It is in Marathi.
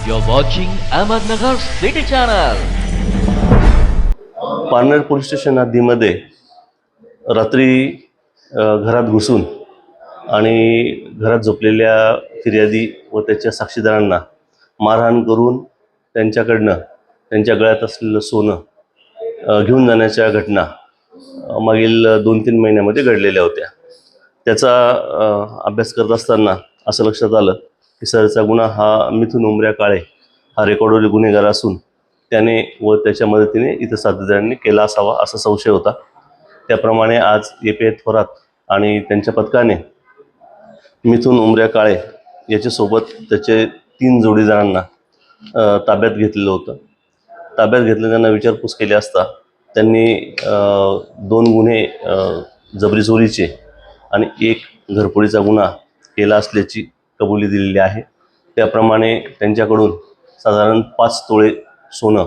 You're watching Ahmednagar City Channel. Parner police station हद्दीमध्ये रात्री घरात घुसून आणि घरात झोपलेल्या फिर्यादी व त्याच्या साक्षीदारांना मारहाण करून त्यांच्याकडनं त्यांच्या गळ्यात असलेलं सोनं घेऊन जाण्याच्या घटना मागील दोन तीन महिन्यामध्ये घडलेल्या होत्या त्याचा अभ्यास करत असताना असं लक्षात आलं हिसारचा गुन्हा हा मिथून उमऱ्या काळे हा रेकॉर्डवरील गुन्हेगार असून त्याने व त्याच्या मदतीने इतर साथीदारांनी केला असावा असा संशय होता. त्याप्रमाणे आज ए पी थोरात आणि त्यांच्या पथकाने मिथून उमऱ्या काळे याच्यासोबत त्याचे तीन जोडीदारांना ताब्यात घेतलेलं होतं. ताब्यात घेतलं त्यांना विचारपूस केली असता त्यांनी दोन गुन्हे जबरी चोरीचे आणि एक घरपोळीचा गुन्हा केला असल्याची कबुली दिलेली आहे. त्याप्रमाणे त्यांच्याकडून साधारण पाच तोळे सोनं